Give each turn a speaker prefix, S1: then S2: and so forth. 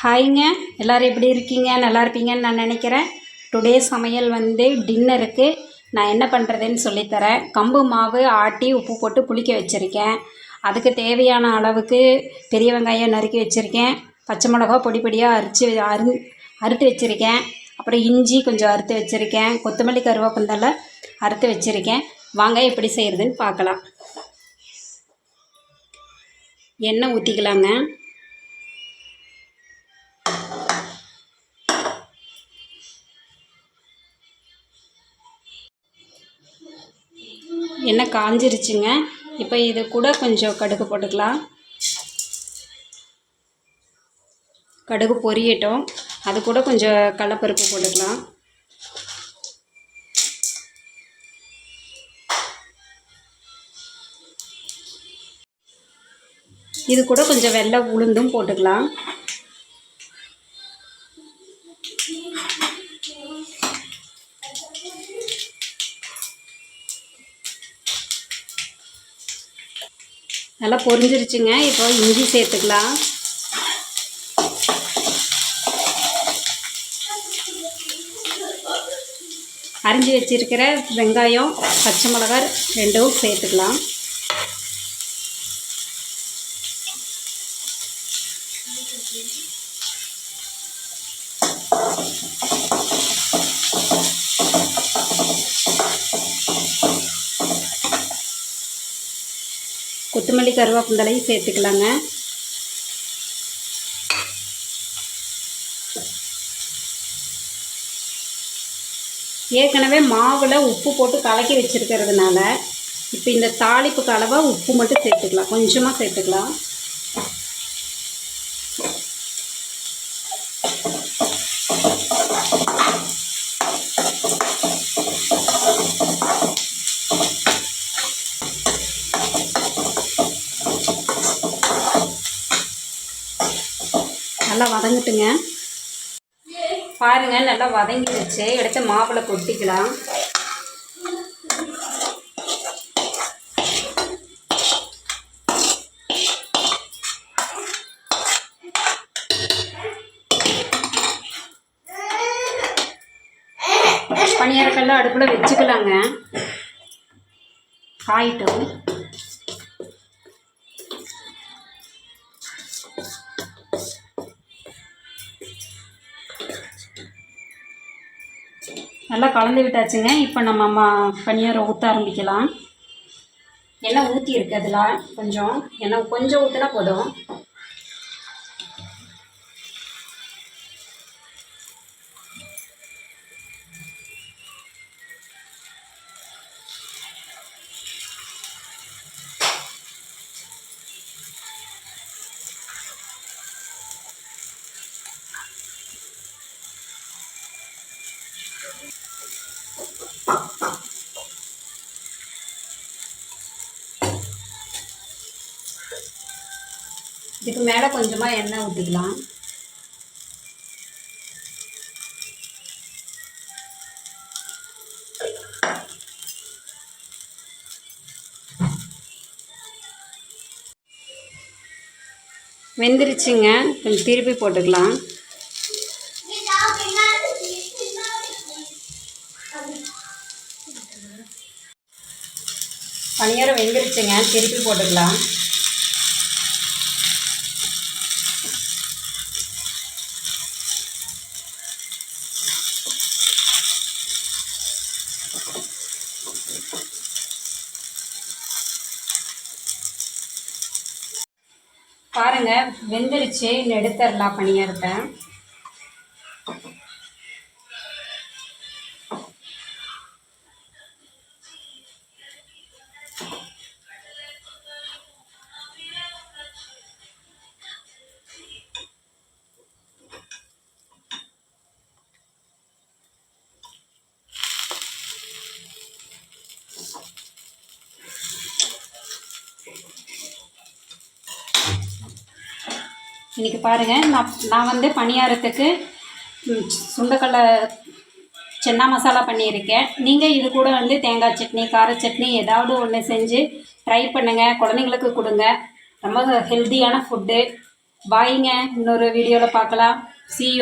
S1: ஹாய்ங்க எல்லோரும் எப்படி இருக்கீங்க? நல்லா இருப்பீங்கன்னு நான் நினைக்கிறேன். டுடே சமையல் வந்து டின்னருக்கு நான் என்ன பண்ணுறதுன்னு சொல்லித்தரேன். கம்பு மாவு ஆட்டி உப்பு போட்டு புளிக்க வச்சுருக்கேன். அதுக்கு தேவையான அளவுக்கு பெரிய வெங்காயம் நறுக்கி வச்சுருக்கேன். பச்சை மிளகா பொடி பொடியாக அரிச்சு அரு அறுத்து வச்சுருக்கேன். அப்புறம் இஞ்சி கொஞ்சம் அறுத்து வச்சுருக்கேன். கொத்தமல்லி கருவேப்பந்தலை அறுத்து வச்சுருக்கேன். வாங்க எப்படி செய்கிறதுன்னு பார்க்கலாம். எண்ணெய் ஊற்றிக்கலாங்க எண்ணெய் காஞ்சிருச்சுங்க? இப்போ இது கூட கொஞ்சம் கடுகு போட்டுக்கலாம். கடுகு பொரியட்டும். அது கூட கொஞ்சம் கடலப்பருப்பு போட்டுக்கலாம். இது கூட கொஞ்சம் வெள்ளை உளுந்தும் போட்டுக்கலாம். நல்லா பொரிஞ்சிருச்சுங்க. இப்போ இஞ்சி சேர்த்துக்கலாம். அரிஞ்சு வச்சிருக்கிற வெங்காயம் பச்சை மிளகாய் ரெண்டும் சேர்த்துக்கலாம். கொத்தமல்லி கருவேப்பந்தலையும் சேர்த்துக்கலாங்க. ஏற்கனவே மாவில் உப்பு போட்டு கலக்கி வச்சுருக்கிறதுனால இப்போ இந்த தாளிப்புக்கு அளவாக உப்பு மட்டும் சேர்த்துக்கலாம். கொஞ்சமாக சேர்த்துக்கலாம். நல்லா வதங்கட்டுங்க. பாருங்க நல்லா வதங்கிடுச்சு. எடுத்து மாவில் கொட்டிக்கலாம். பணியாரக்கெல்லாம் அடுப்பில் வச்சுக்கலாங்க. காயிட்டும். நல்லா கலந்து விட்டாச்சுங்க. இப்போ நம்ம அம்மா பனியாரம் ஊற்ற ஆரம்பிக்கலாம். எண்ணெய் ஊற்றி இருக்கு அதில் கொஞ்சம். எண்ணெய் கொஞ்சம் ஊற்றினா போதும். இதுக்கு மேலே கொஞ்சமாக எண்ணெய் ஊற்றிக்கலாம் வெந்துருச்சுங்க. கொஞ்சம் திருப்பி போட்டுக்கலாம். பணியாரம் வெந்துருச்சுங்க. திருப்பி போட்டுக்கலாம். பாருங்க வெந்துருச்சு. இன்னும் எடுத்துடலாம் பணியாரத்தை இன்றைக்கி பாருங்கள் நான் நான் வந்து பணியாரத்துக்கு சுண்டக்கடலை சென்னா மசாலா பண்ணியிருக்கேன். நீங்கள் இது கூட வந்து தேங்காய் சட்னி கார சட்னி ஏதாவது ஒன்று செஞ்சு ட்ரை பண்ணுங்கள் குழந்தைங்களுக்கு கொடுங்க. ரொம்ப ஹெல்த்தியான ஃபுட்டு பாய்ங்க இன்னொரு வீடியோவில் பார்க்கலாம். See